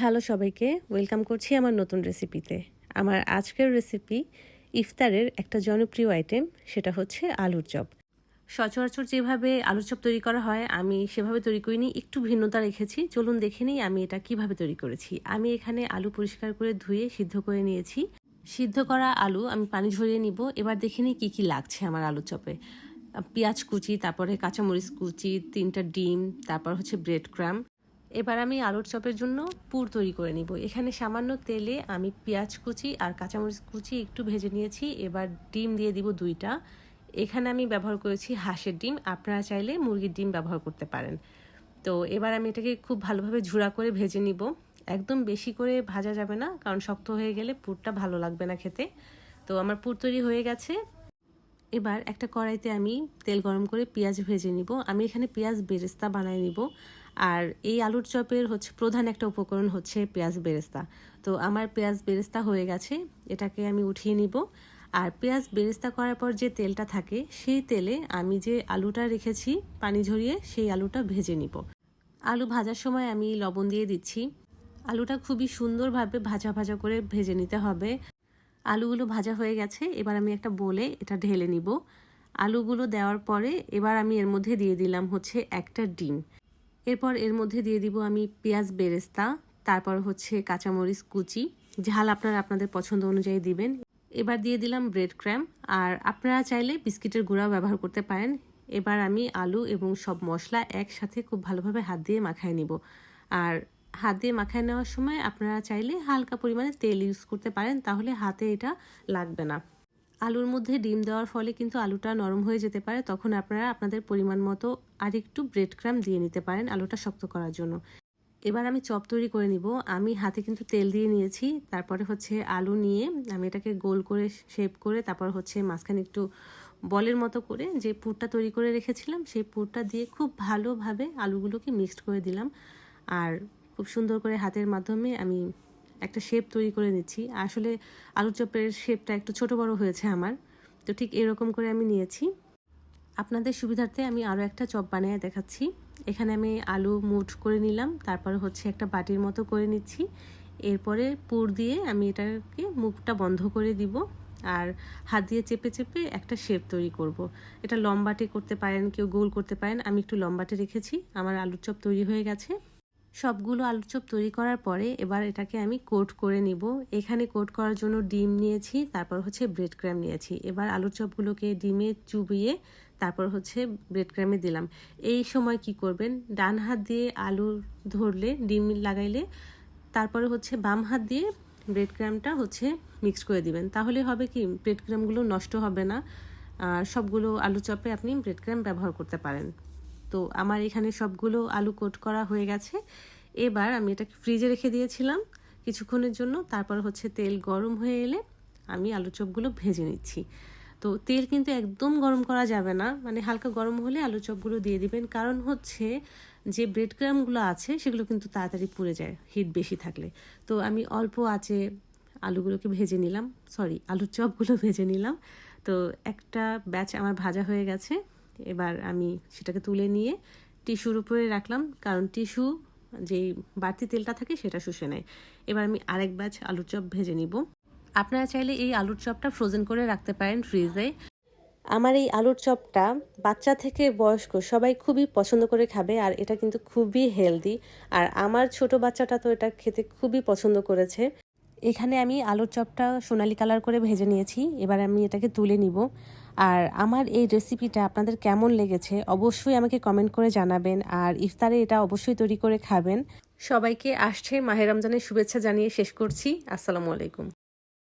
Hello সবাইকে, welcome করছি আমার নতুন রেসিপিতে। আমার আজকের রেসিপি ইফতারের একটা জনপ্রিয় আইটেম সেটা হচ্ছে আলুর চপ। সচরাচর যেভাবে আলুর চপ তৈরি করা হয়, আমি সেভাবে তৈরি করিনি, একটু ভিন্নতা রেখেছি। চলুন দেখে নিই আমি এটা কীভাবে তৈরি করেছি। আমি এখানে আলু পরিষ্কার করে ধুয়ে সিদ্ধ করে নিয়েছি। সিদ্ধ করা আলু আমি পানি ঝরিয়ে নিব। এবার দেখে নিই কী কী লাগছে আমার আলু চপে। পেঁয়াজ কুচি, তারপরে কাঁচামরিচ কুচি, তিনটা ডিম, তারপর হচ্ছে ব্রেড ক্রাম এবার আমি আলুর চপের জন্য পুর তৈরি করে নিব। এখানে সামান্য তেলে আমি পেঁয়াজ কুচি আর কাঁচামরিচ কুচি একটু ভেজে নিয়েছি। এবার ডিম দিয়ে দিব দুইটা। এখানে আমি ব্যবহার করেছি হাঁসের ডিম। আপনারা চাইলে মুরগির ডিম ব্যবহার করতে পারেন। তো এবার আমি এটাকে খুব ভালোভাবে ঝুড়া করে ভেজে নিব। একদম বেশি করে ভাজা যাবে না, কারণ শক্ত হয়ে গেলে পুরটা ভালো লাগবে না খেতে। তো আমার পুর তৈরি হয়ে গেছে। এবার একটা কড়াইতে আমি তেল গরম করে পেঁয়াজ ভেজে নিব। আমি এখানে পেঁয়াজ বেরেস্তা বানাই নিব। আর এই আলুর চপের হচ্ছে প্রধান একটা উপকরণ হচ্ছে পেঁয়াজ বেরেস্তা। তো আমার পেঁয়াজ বেরেস্তা হয়ে গেছে, এটাকে আমি উঠিয়ে নিব। আর পেঁয়াজ বেরেস্তা করার পর যে তেলটা থাকে, সেই তেলে আমি যে আলুটা রেখেছি পানি ঝরিয়ে, সেই আলুটা ভেজে নিব। আলু ভাজার সময় আমি লবণ দিয়ে দিচ্ছি। আলুটা খুবই সুন্দরভাবে ভাজা ভাজা করে ভেজে নিতে হবে। আলুগুলো ভাজা হয়ে গেছে, এবার আমি একটা বলে এটা ঢেলে নিব। আলুগুলো দেওয়ার পরে এবার আমি এর মধ্যে দিয়ে দিলাম হচ্ছে একটা ডিম। এরপর এর মধ্যে দিয়ে দিব আমি পেঁয়াজ বেরেস্তা, তারপর হচ্ছে কাঁচামরিচ কুচি। ঝাল আপনারা আপনাদের পছন্দ অনুযায়ী দিবেন। এবার দিয়ে দিলাম ব্রেড ক্র্যাম আর আপনারা চাইলে বিস্কিটের গুঁড়াও ব্যবহার করতে পারেন। এবার আমি আলু এবং সব মশলা একসাথে খুব ভালোভাবে হাত দিয়ে মাখায় নিব। আর হাত দিয়ে মাখায় নেওয়ার সময় আপনারা চাইলে হালকা পরিমাণে তেল ইউজ করতে পারেন, তাহলে হাতে এটা লাগবে না। আলুর মধ্যে ডিম দেওয়ার ফলে কিন্তু আলুটা নরম হয়ে যেতে পারে, তখন আপনারা আপনাদের পরিমাণ মতো আর একটু ব্রেড ক্রাম দিয়ে নিতে পারেন আলুটা শক্ত করার জন্য। এবার আমি চপ তৈরি করে নিব। আমি হাতে কিন্তু তেল দিয়ে নিয়েছি, তারপরে হচ্ছে আলু নিয়ে আমি এটাকে গোল করে শেপ করে, তারপর হচ্ছে মাঝখানে একটু বলের মতো করে যে পুরটা তৈরি করে রেখেছিলাম, সেই পুরটা দিয়ে খুব ভালোভাবে আলুগুলোকে মিক্সড করে দিলাম। আর খুব সুন্দর করে হাতের মাধ্যমে আমি একটা শেপ তৈরি করে নিচ্ছি। আসলে আলু চপের শেপটা একটু ছোট বড় হয়েছে আমার, তো ঠিক এরকম করে আমি নিয়েছি। আপনাদের সুবিধার্থে আমি আরও একটা চপ বানিয়ে দেখাচ্ছি। এখানে আমি আলু মুঠ করে নিলাম, তারপর হচ্ছে একটা বাটির মতো করে নিচ্ছি। এরপরে পুর দিয়ে আমি এটাকে মুখটা বন্ধ করে দিব আর হাত দিয়ে চেপে চেপে একটা শেপ তৈরি করব। এটা লম্বাটে করতে পারেন, কেউ গোল করতে পারেন, আমি একটু লম্বাটে রেখেছি, আমার আলুর চপ তৈরি হয়ে গেছে। সবগুলো আলুর চপ তৈরি করার পরে এবার এটাকে আমি কোট করে নিব। এখানে কোট করার জন্য ডিম নিয়েছি, তারপর হচ্ছে ব্রেড ক্র্যাম নিয়েছি। এবার আলুর চপগুলোকে ডিমে চুবিয়ে তারপর হচ্ছে ব্রেড ক্র্যামে দিলাম। এই সময় কি করবেন? ডান হাত দিয়ে আলু ধরলে, ডিম লাগাইলে, তারপরে হচ্ছে বাম হাত দিয়ে ব্রেড ক্র্যামটা হচ্ছে মিক্স করে দিবেন। তাহলে হবে কি ব্রেড ক্র্যামগুলো নষ্ট হবে না। আর সবগুলো আলু চপে আপনি ব্রেড ক্র্যাম ব্যবহার করতে পারেন। তো আমার এখানে সবগুলো আলু কোট করা হয়ে গেছে। এবার আমি এটাকে ফ্রিজে রেখে দিয়েছিলাম কিছুক্ষণের জন্য। তারপর হচ্ছে তেল গরম হয়ে এলে আমি আলু চপগুলো ভেজে নিচ্ছি। তো তেল কিন্তু একদম গরম করা যাবে না মানে হালকা গরম হলে আলু চপগুলো দিয়ে দিবেন। কারণ হচ্ছে যে ব্রেড ক্রামগুলো আছে সেগুলো কিন্তু তাড়াতাড়ি পুড়ে যায় হিট বেশি থাকলে। তো আমি অল্প আছে আলুগুলোকে ভেজে নিলাম। সরি আলুর চপগুলো ভেজে নিলাম। তো একটা ব্যাচ আমার ভাজা হয়ে গেছে। এবার আমি সেটাকে তুলে নিয়ে টিস্যুর উপরে রাখলাম, কারণ টিস্যু যেই বাড়তি তেলটা থাকে সেটা শুষে নেয়। এবার আমি আরেক ব্যাচ আলুর চপ ভেজে নিব। আপনারা চাইলে এই আলুর চপটা ফ্রোজেন করে রাখতে পারেন ফ্রিজে আমার এই আলুর চপটা বাচ্চা থেকে বয়স্ক সবাই খুবই পছন্দ করে খাবে, আর এটা কিন্তু খুবই হেলদি আর আমার ছোট বাচ্চাটা তো এটা খেতে খুবই পছন্দ করেছে। এখানে আমি আলুর চপটা সোনালি কালার করে ভেজে নিয়েছি। এবার আমি এটাকে তুলে নিব। আর আমার এই রেসিপিটা আপনাদের কেমন লেগেছে অবশ্যই আমাকে কমেন্ট করে জানাবেন আর ইফতারে এটা অবশ্যই তৈরি করে খাবেন। সবাইকে আসছে মাহের রমজানের শুভেচ্ছা জানিয়ে শেষ করছি। আসসালামু আলাইকুম।